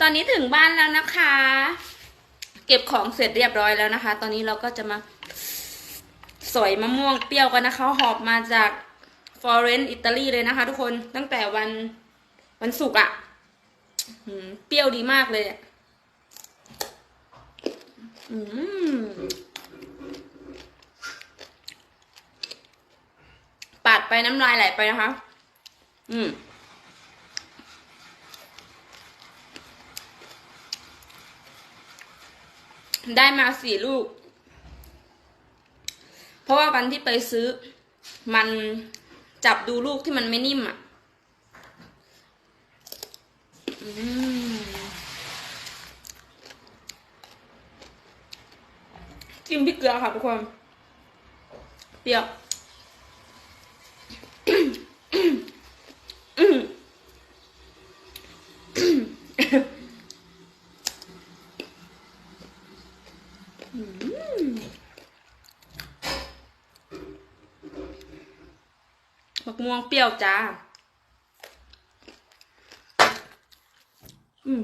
ตอนนี้ถึงบ้านแล้วนะคะ เก็บของเสร็จเรียบร้อยแล้วนะคะ ตอนนี้เราก็จะมาสอยมะม่วงเปรี้ยวกันนะคะ หอบมาจากฟลอเรนซ์อิตาลีเลยนะคะ ทุกคนตั้งแต่วันวันศุกร์อะเปรี้ยวดีมากเลยอืมปาดไปน้ำลายไหลไปนะคะ อืม ได้มาสี่ลูก เพราะว่าวันที่ไปซื้อ มันจับดูลูกที่มันไม่นิ่มอะจิ้มพริกเกลือค่ะทุกคน เปรี้ยว มะม่วงเปรี้ยวจ้า อืม